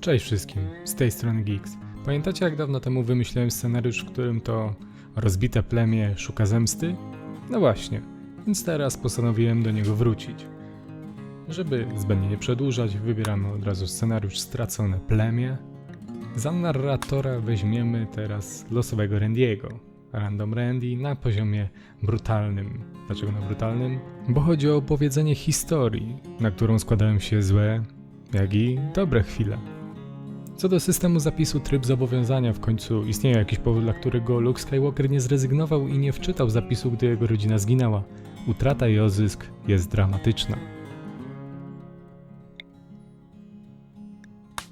Cześć wszystkim, z tej strony Geeks. Pamiętacie jak dawno temu wymyślałem scenariusz, w którym to rozbite plemię szuka zemsty? No właśnie, więc teraz postanowiłem do niego wrócić. Żeby zbędnie nie przedłużać, wybieramy od razu scenariusz Stracone plemię. Za narratora weźmiemy teraz losowego Randiego. Random Randy na poziomie brutalnym. Dlaczego na brutalnym? Bo chodzi o opowiedzenie historii, na którą składają się złe, jak i dobre chwile. Co do systemu zapisu tryb zobowiązania, w końcu istnieje jakiś powód, dla którego Luke Skywalker nie zrezygnował i nie wczytał zapisu, gdy jego rodzina zginęła. Utrata i odzysk jest dramatyczna.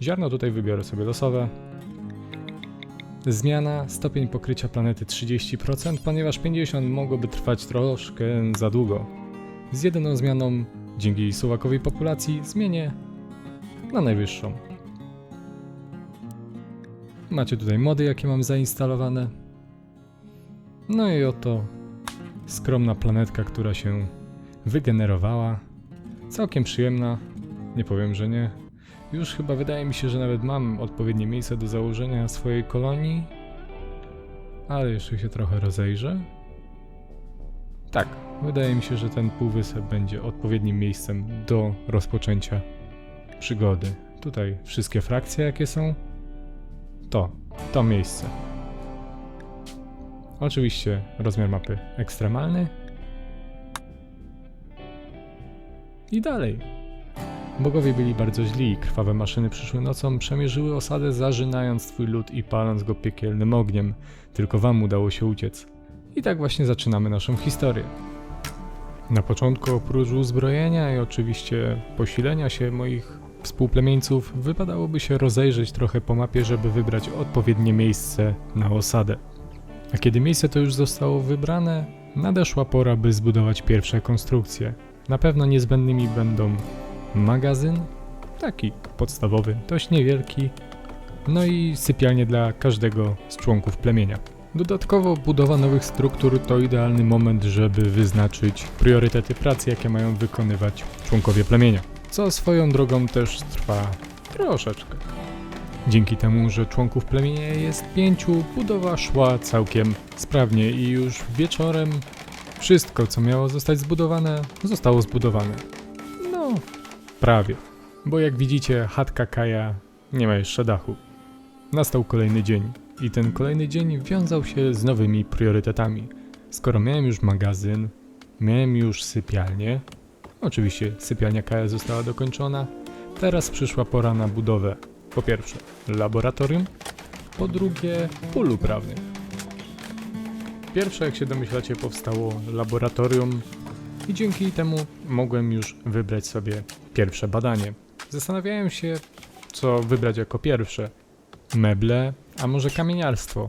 Ziarno tutaj wybiorę sobie losowe. Zmiana, stopień pokrycia planety 30%, ponieważ 50 mogłoby trwać troszkę za długo. Z jedyną zmianą, dzięki suwakowej populacji, zmienię na najwyższą. Macie tutaj mody, jakie mam zainstalowane. No i oto skromna planetka, która się wygenerowała. Całkiem przyjemna, nie powiem, że nie. Już chyba wydaje mi się, że nawet mam odpowiednie miejsce do założenia swojej kolonii. Ale jeszcze się trochę rozejrzę. Tak, wydaje mi się, że ten półwysep będzie odpowiednim miejscem do rozpoczęcia przygody. Tutaj wszystkie frakcje, jakie są, to, to miejsce. Oczywiście rozmiar mapy ekstremalny. I dalej. Bogowie byli bardzo źli, krwawe maszyny przyszły nocą, przemierzyły osadę, zażynając twój lud i paląc go piekielnym ogniem. Tylko wam udało się uciec. I tak właśnie zaczynamy naszą historię. Na początku oprócz uzbrojenia i oczywiście posilenia się moich współplemieńców wypadałoby się rozejrzeć trochę po mapie, żeby wybrać odpowiednie miejsce na osadę. A kiedy miejsce to już zostało wybrane, nadeszła pora, by zbudować pierwsze konstrukcje. Na pewno niezbędnymi będą magazyn, taki podstawowy, dość niewielki, no i sypialnie dla każdego z członków plemienia. Dodatkowo budowa nowych struktur to idealny moment, żeby wyznaczyć priorytety pracy, jakie mają wykonywać członkowie plemienia co swoją drogą też trwa troszeczkę. Dzięki temu, że członków plemienia jest pięciu, budowa szła całkiem sprawnie i już wieczorem wszystko, co miało zostać zbudowane, zostało zbudowane. No, prawie. Bo jak widzicie, chatka Kaja nie ma jeszcze dachu. Nastał kolejny dzień i ten kolejny dzień wiązał się z nowymi priorytetami. Skoro miałem już magazyn, miałem już sypialnię, Oczywiście sypialnia KL została dokończona. Teraz przyszła pora na budowę po pierwsze laboratorium, po drugie pól uprawnych. Pierwsze, jak się domyślacie, powstało laboratorium i dzięki temu mogłem już wybrać sobie pierwsze badanie. Zastanawiałem się, co wybrać jako pierwsze. Meble, a może kamieniarstwo.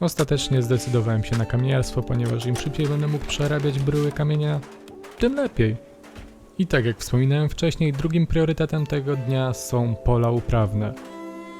Ostatecznie zdecydowałem się na kamieniarstwo, ponieważ im szybciej będę mógł przerabiać bryły kamienia, tym lepiej. I tak jak wspominałem wcześniej, drugim priorytetem tego dnia są pola uprawne.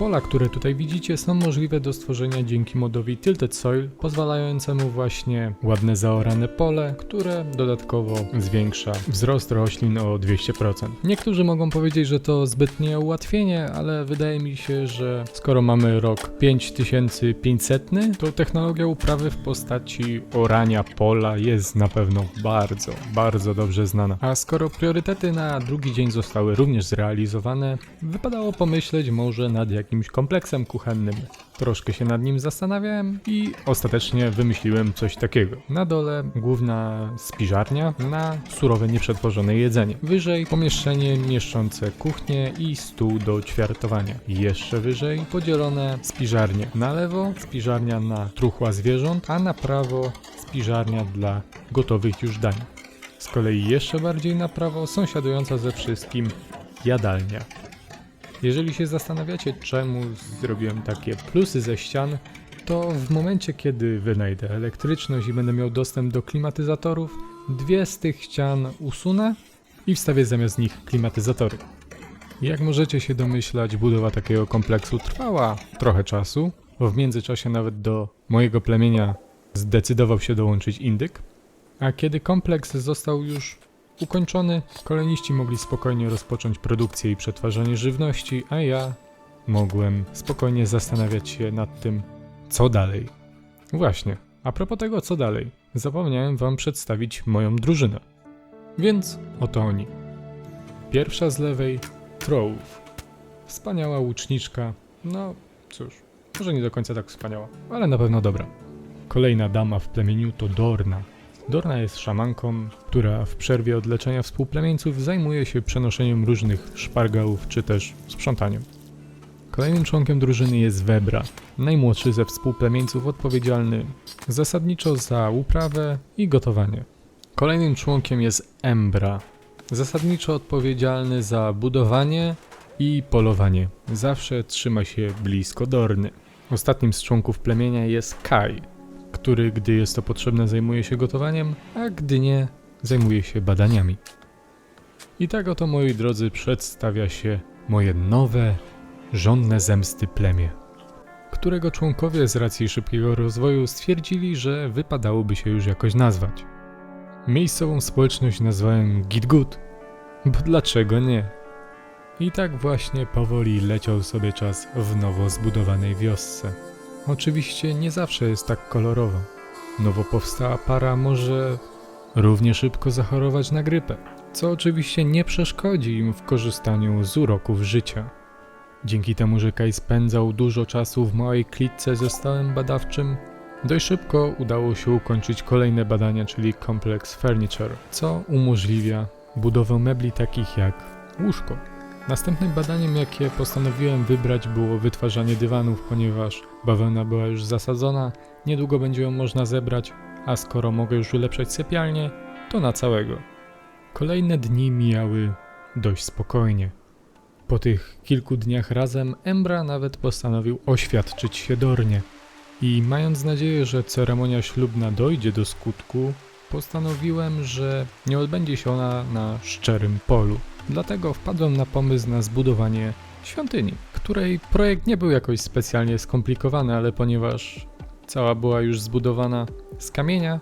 Pola, które tutaj widzicie, są możliwe do stworzenia dzięki modowi Tilted Soil, pozwalającemu właśnie ładne zaorane pole, które dodatkowo zwiększa wzrost roślin o 200%. Niektórzy mogą powiedzieć, że to zbytnie ułatwienie, ale wydaje mi się, że skoro mamy rok 5500, to technologia uprawy w postaci orania pola jest na pewno bardzo, bardzo dobrze znana. A skoro priorytety na drugi dzień zostały również zrealizowane, wypadało pomyśleć może nad jakimś jakimś kompleksem kuchennym. Troszkę się nad nim zastanawiałem i ostatecznie wymyśliłem coś takiego. Na dole główna spiżarnia na surowe, nieprzetworzone jedzenie. Wyżej pomieszczenie mieszczące kuchnię i stół do ćwiartowania. Jeszcze wyżej podzielone spiżarnie. Na lewo spiżarnia na truchła zwierząt, a na prawo spiżarnia dla gotowych już dań. Z kolei jeszcze bardziej na prawo sąsiadująca ze wszystkim jadalnia. Jeżeli się zastanawiacie, czemu zrobiłem takie plusy ze ścian, to w momencie, kiedy wynajdę elektryczność i będę miał dostęp do klimatyzatorów, dwie z tych ścian usunę i wstawię zamiast nich klimatyzatory. Jak możecie się domyślać, budowa takiego kompleksu trwała trochę czasu. W międzyczasie nawet do mojego plemienia zdecydował się dołączyć indyk. A kiedy kompleks został już ukończony, koloniści mogli spokojnie rozpocząć produkcję i przetwarzanie żywności, a ja mogłem spokojnie zastanawiać się nad tym, co dalej. Właśnie, a propos tego, co dalej, zapomniałem wam przedstawić moją drużynę. Więc oto oni. Pierwsza z lewej, Trove. Wspaniała łuczniczka, no cóż, może nie do końca tak wspaniała, ale na pewno dobra. Kolejna dama w plemieniu to Dorna. Dorna jest szamanką, która w przerwie od leczenia współplemieńców zajmuje się przenoszeniem różnych szpargałów czy też sprzątaniem. Kolejnym członkiem drużyny jest Webra, najmłodszy ze współplemieńców odpowiedzialny zasadniczo za uprawę i gotowanie. Kolejnym członkiem jest Embra, zasadniczo odpowiedzialny za budowanie i polowanie. Zawsze trzyma się blisko Dorny. Ostatnim z członków plemienia jest Kai, który gdy jest to potrzebne zajmuje się gotowaniem, a gdy nie zajmuje się badaniami. I tak oto moi drodzy przedstawia się moje nowe, żądne zemsty plemię, którego członkowie z racji szybkiego rozwoju stwierdzili, że wypadałoby się już jakoś nazwać. Miejscową społeczność nazwałem Gitgut, bo dlaczego nie? I tak właśnie powoli leciał sobie czas w nowo zbudowanej wiosce. Oczywiście nie zawsze jest tak kolorowo. Nowo powstała para może równie szybko zachorować na grypę, co oczywiście nie przeszkodzi im w korzystaniu z uroków życia. Dzięki temu, że Kai spędzał dużo czasu w małej klitce ze stałem badawczym, dość szybko udało się ukończyć kolejne badania, czyli Complex Furniture, co umożliwia budowę mebli takich jak łóżko. Następnym badaniem, jakie postanowiłem wybrać, było wytwarzanie dywanów, ponieważ bawełna była już zasadzona, niedługo będzie ją można zebrać, a skoro mogę już ulepszać sypialnię, to na całego. Kolejne dni mijały dość spokojnie. Po tych kilku dniach razem Embra nawet postanowił oświadczyć się Dornie. I mając nadzieję, że ceremonia ślubna dojdzie do skutku, postanowiłem, że nie odbędzie się ona na szczerym polu. Dlatego wpadłem na pomysł na zbudowanie świątyni, której projekt nie był jakoś specjalnie skomplikowany, ale ponieważ cała była już zbudowana z kamienia,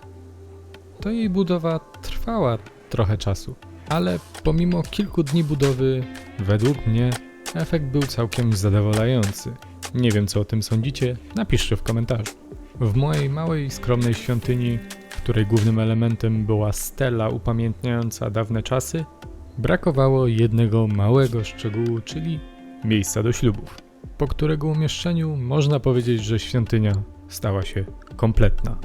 to jej budowa trwała trochę czasu. Ale pomimo kilku dni budowy, według mnie efekt był całkiem zadowalający. Nie wiem co o tym sądzicie, napiszcie w komentarzu. W mojej małej, skromnej świątyni, której głównym elementem była stela upamiętniająca dawne czasy, brakowało jednego małego szczegółu, czyli miejsca do ślubów, po którego umieszczeniu można powiedzieć, że świątynia stała się kompletna.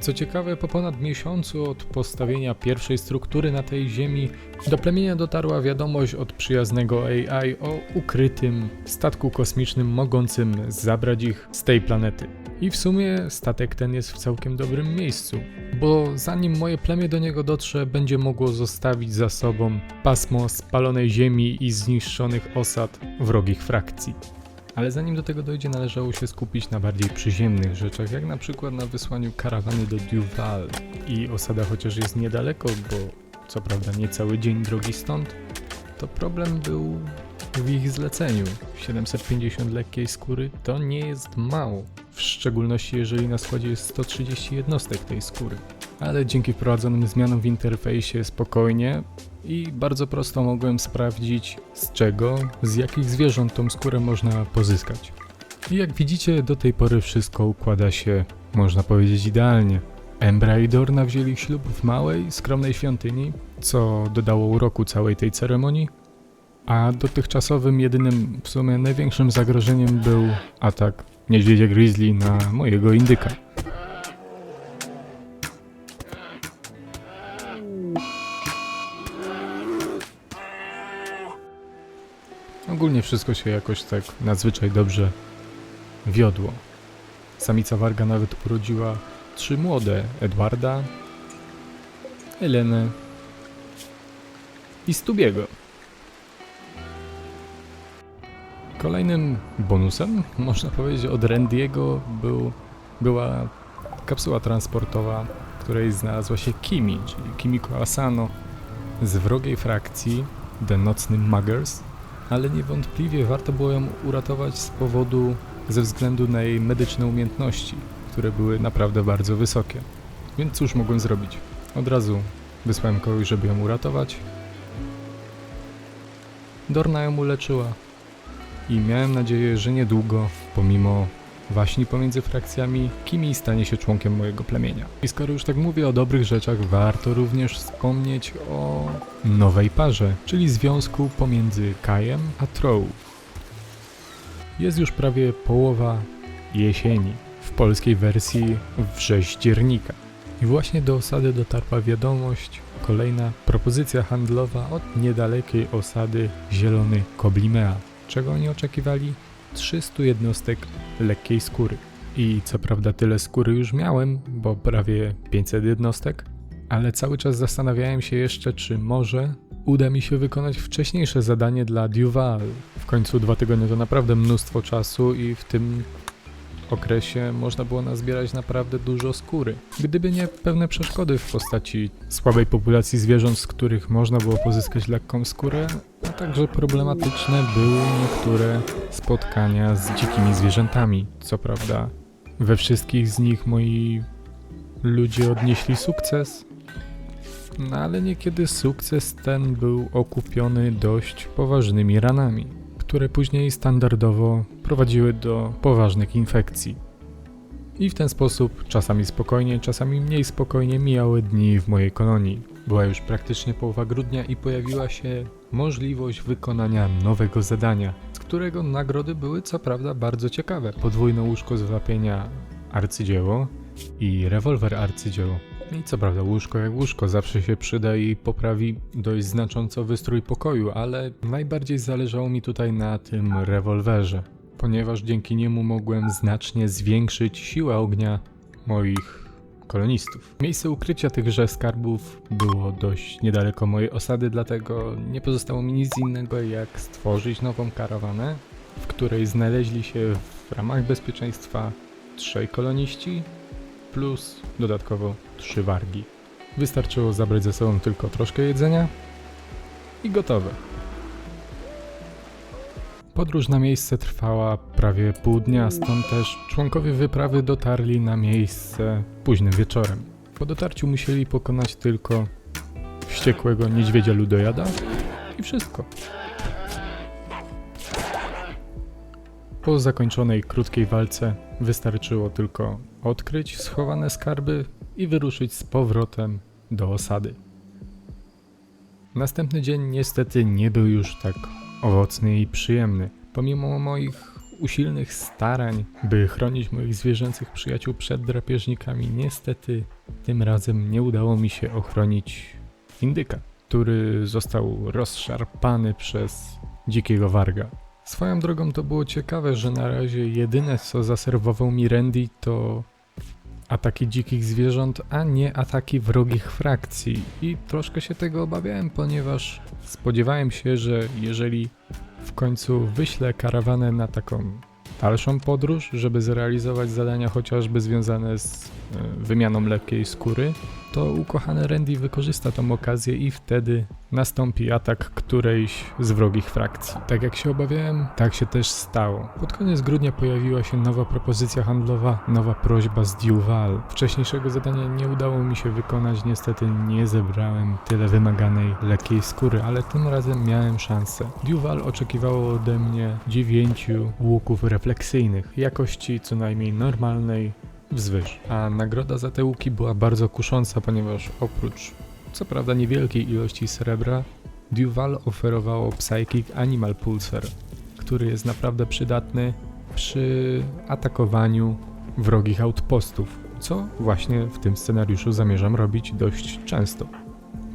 Co ciekawe, po ponad miesiącu od postawienia pierwszej struktury na tej ziemi, do plemienia dotarła wiadomość od przyjaznego AI o ukrytym statku kosmicznym mogącym zabrać ich z tej planety. I w sumie statek ten jest w całkiem dobrym miejscu, bo zanim moje plemię do niego dotrze, będzie mogło zostawić za sobą pasmo spalonej ziemi i zniszczonych osad wrogich frakcji. Ale zanim do tego dojdzie, należało się skupić na bardziej przyziemnych rzeczach, jak na przykład na wysłaniu karawany do Duval. I osada chociaż jest niedaleko, bo co prawda nie cały dzień drogi stąd, to problem był w ich zleceniu. 750 lekkiej skóry to nie jest mało, w szczególności jeżeli na składzie jest 130 jednostek tej skóry. Ale dzięki wprowadzonym zmianom w interfejsie spokojnie i bardzo prosto mogłem sprawdzić z czego, z jakich zwierząt tą skórę można pozyskać. I jak widzicie, do tej pory wszystko układa się, można powiedzieć, idealnie. Embra i Dorna wzięli ślub w małej, skromnej świątyni, co dodało uroku całej tej ceremonii, a dotychczasowym jedynym, w sumie największym zagrożeniem był atak niedźwiedzia grizzly na mojego indyka. Ogólnie wszystko się jakoś tak nadzwyczaj dobrze wiodło. Samica warga nawet urodziła trzy młode Edwarda, Elenę i Stubiego. Kolejnym bonusem, można powiedzieć, od Randiego był, była kapsuła transportowa, w której znalazła się Kimi, czyli Kimiko Asano z wrogiej frakcji The Nocny Muggers, ale niewątpliwie warto było ją uratować z powodu, ze względu na jej medyczne umiejętności, które były naprawdę bardzo wysokie. Więc cóż mogłem zrobić? Od razu wysłałem kogoś, żeby ją uratować. Dorna ją uleczyła, i miałem nadzieję, że niedługo, pomimo waśni pomiędzy frakcjami, Kimi stanie się członkiem mojego plemienia. I skoro już tak mówię o dobrych rzeczach, warto również wspomnieć o nowej parze, czyli związku pomiędzy Kajem a Trow. Jest już prawie połowa jesieni, w polskiej wersji wrzeździernika. I właśnie do osady dotarła wiadomość, kolejna propozycja handlowa od niedalekiej osady Zielony Koblimea. Czego oni oczekiwali? 300 jednostek lekkiej skóry. I co prawda tyle skóry już miałem, bo prawie 500 jednostek, ale cały czas zastanawiałem się jeszcze, czy może uda mi się wykonać wcześniejsze zadanie dla Duval. W końcu dwa tygodnie to naprawdę mnóstwo czasu i w tym okresie można było nazbierać naprawdę dużo skóry. Gdyby nie pewne przeszkody w postaci słabej populacji zwierząt, z których można było pozyskać lekką skórę, a także problematyczne były niektóre spotkania z dzikimi zwierzętami. Co prawda, we wszystkich z nich moi ludzie odnieśli sukces, no ale niekiedy sukces ten był okupiony dość poważnymi ranami które później standardowo prowadziły do poważnych infekcji. I w ten sposób, czasami spokojnie, czasami mniej spokojnie, mijały dni w mojej kolonii. Była już praktycznie połowa grudnia i pojawiła się możliwość wykonania nowego zadania, z którego nagrody były co prawda bardzo ciekawe. Podwójne łóżko z wapienia arcydzieło i rewolwer arcydzieło. I co prawda łóżko jak łóżko zawsze się przyda i poprawi dość znacząco wystrój pokoju, ale najbardziej zależało mi tutaj na tym rewolwerze, ponieważ dzięki niemu mogłem znacznie zwiększyć siłę ognia moich kolonistów. Miejsce ukrycia tychże skarbów było dość niedaleko mojej osady, dlatego nie pozostało mi nic innego jak stworzyć nową karawanę, w której znaleźli się w ramach bezpieczeństwa trzej koloniści plus dodatkowo trzy wargi. Wystarczyło zabrać ze sobą tylko troszkę jedzenia i gotowe. Podróż na miejsce trwała prawie pół dnia, stąd też członkowie wyprawy dotarli na miejsce późnym wieczorem. Po dotarciu musieli pokonać tylko wściekłego niedźwiedzia ludojada i wszystko. Po zakończonej krótkiej walce wystarczyło tylko odkryć schowane skarby i wyruszyć z powrotem do osady. Następny dzień niestety nie był już tak owocny i przyjemny. Pomimo moich usilnych starań, by chronić moich zwierzęcych przyjaciół przed drapieżnikami, niestety tym razem nie udało mi się ochronić indyka, który został rozszarpany przez dzikiego warga. Swoją drogą to było ciekawe, że na razie jedyne co zaserwował mi Randy to ataki dzikich zwierząt, a nie ataki wrogich frakcji. I troszkę się tego obawiałem, ponieważ spodziewałem się, że jeżeli w końcu wyślę karawanę na taką dalszą podróż, żeby zrealizować zadania chociażby związane z e, wymianą lekkiej skóry, to ukochany Randy wykorzysta tą okazję i wtedy nastąpi atak którejś z wrogich frakcji. Tak jak się obawiałem, tak się też stało. Pod koniec grudnia pojawiła się nowa propozycja handlowa, nowa prośba z Duval. Wcześniejszego zadania nie udało mi się wykonać, niestety nie zebrałem tyle wymaganej lekkiej skóry, ale tym razem miałem szansę. Duval oczekiwało ode mnie dziewięciu łuków refleksyjnych, jakości co najmniej normalnej, wzwyż. A nagroda za te łuki była bardzo kusząca, ponieważ oprócz co prawda niewielkiej ilości srebra, Duval oferowało Psychic Animal Pulsar, który jest naprawdę przydatny przy atakowaniu wrogich outpostów, co właśnie w tym scenariuszu zamierzam robić dość często.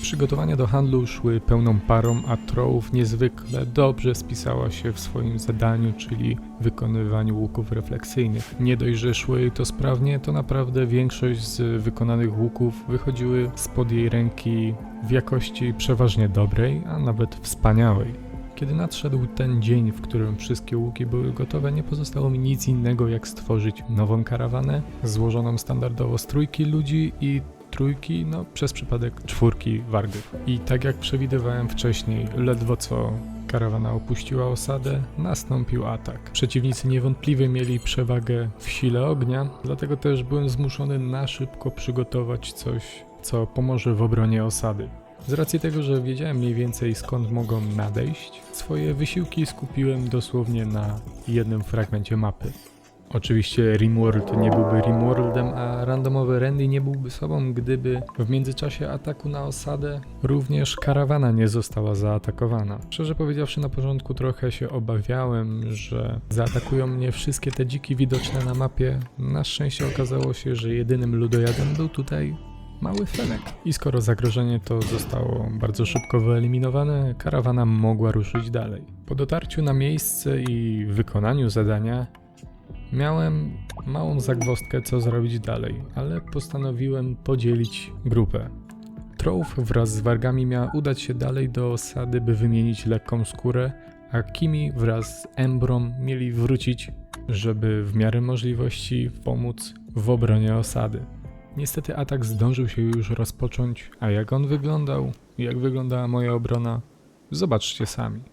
Przygotowania do handlu szły pełną parą, a Trołów niezwykle dobrze spisała się w swoim zadaniu, czyli wykonywaniu łuków refleksyjnych. Nie dość, że szły to sprawnie, to naprawdę większość z wykonanych łuków wychodziły spod jej ręki w jakości przeważnie dobrej, a nawet wspaniałej. Kiedy nadszedł ten dzień, w którym wszystkie łuki były gotowe, nie pozostało mi nic innego jak stworzyć nową karawanę, złożoną standardowo z trójki ludzi i trójki, no przez przypadek czwórki wargów. I tak jak przewidywałem wcześniej, ledwo co karawana opuściła osadę, nastąpił atak. Przeciwnicy niewątpliwie mieli przewagę w sile ognia, dlatego też byłem zmuszony na szybko przygotować coś, co pomoże w obronie osady. Z racji tego, że wiedziałem mniej więcej skąd mogą nadejść, swoje wysiłki skupiłem dosłownie na jednym fragmencie mapy. Oczywiście Rimworld nie byłby Rimworldem, a randomowy Randy nie byłby sobą, gdyby w międzyczasie ataku na osadę również karawana nie została zaatakowana. Szczerze powiedziawszy, na początku trochę się obawiałem, że zaatakują mnie wszystkie te dziki widoczne na mapie. Na szczęście okazało się, że jedynym ludojadem był tutaj mały Fenek. I skoro zagrożenie to zostało bardzo szybko wyeliminowane, karawana mogła ruszyć dalej. Po dotarciu na miejsce i wykonaniu zadania Miałem małą zagwozdkę, co zrobić dalej, ale postanowiłem podzielić grupę. Trouf wraz z wargami miała udać się dalej do osady, by wymienić lekką skórę, a Kimi wraz z Embrą mieli wrócić, żeby w miarę możliwości pomóc w obronie osady. Niestety atak zdążył się już rozpocząć, a jak on wyglądał, jak wyglądała moja obrona, zobaczcie sami.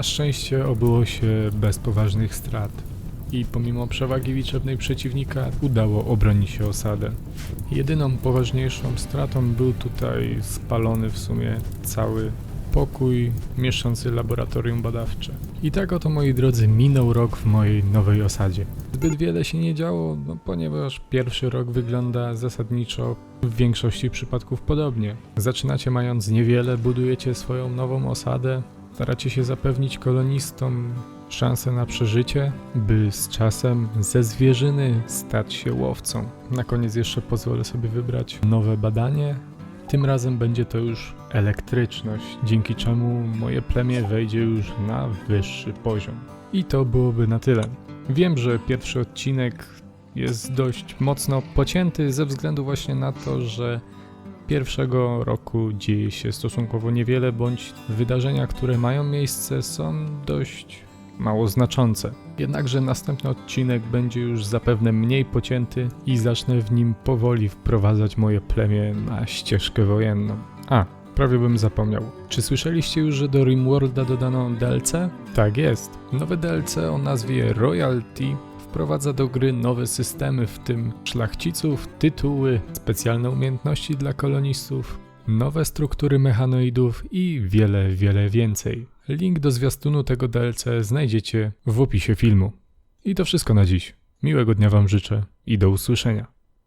Na szczęście obyło się bez poważnych strat i pomimo przewagi liczebnej przeciwnika udało obronić się osadę. Jedyną poważniejszą stratą był tutaj spalony w sumie cały pokój mieszczący laboratorium badawcze. I tak oto moi drodzy minął rok w mojej nowej osadzie. Zbyt wiele się nie działo, no, ponieważ pierwszy rok wygląda zasadniczo w większości przypadków podobnie. Zaczynacie mając niewiele, budujecie swoją nową osadę, staracie się zapewnić kolonistom szansę na przeżycie, by z czasem ze zwierzyny stać się łowcą. Na koniec jeszcze pozwolę sobie wybrać nowe badanie. Tym razem będzie to już elektryczność, dzięki czemu moje plemię wejdzie już na wyższy poziom. I to byłoby na tyle. Wiem, że pierwszy odcinek jest dość mocno pocięty ze względu właśnie na to, że pierwszego roku dzieje się stosunkowo niewiele, bądź wydarzenia, które mają miejsce, są dość mało znaczące. Jednakże następny odcinek będzie już zapewne mniej pocięty i zacznę w nim powoli wprowadzać moje plemię na ścieżkę wojenną. A, prawie bym zapomniał. Czy słyszeliście już, że do Rimworlda dodano DLC? Tak jest. Nowe DLC o nazwie Royalty wprowadza do gry nowe systemy, w tym szlachciców, tytuły, specjalne umiejętności dla kolonistów, nowe struktury mechanoidów i wiele, wiele więcej. Link do zwiastunu tego DLC znajdziecie w opisie filmu. I to wszystko na dziś. Miłego dnia Wam życzę i do usłyszenia.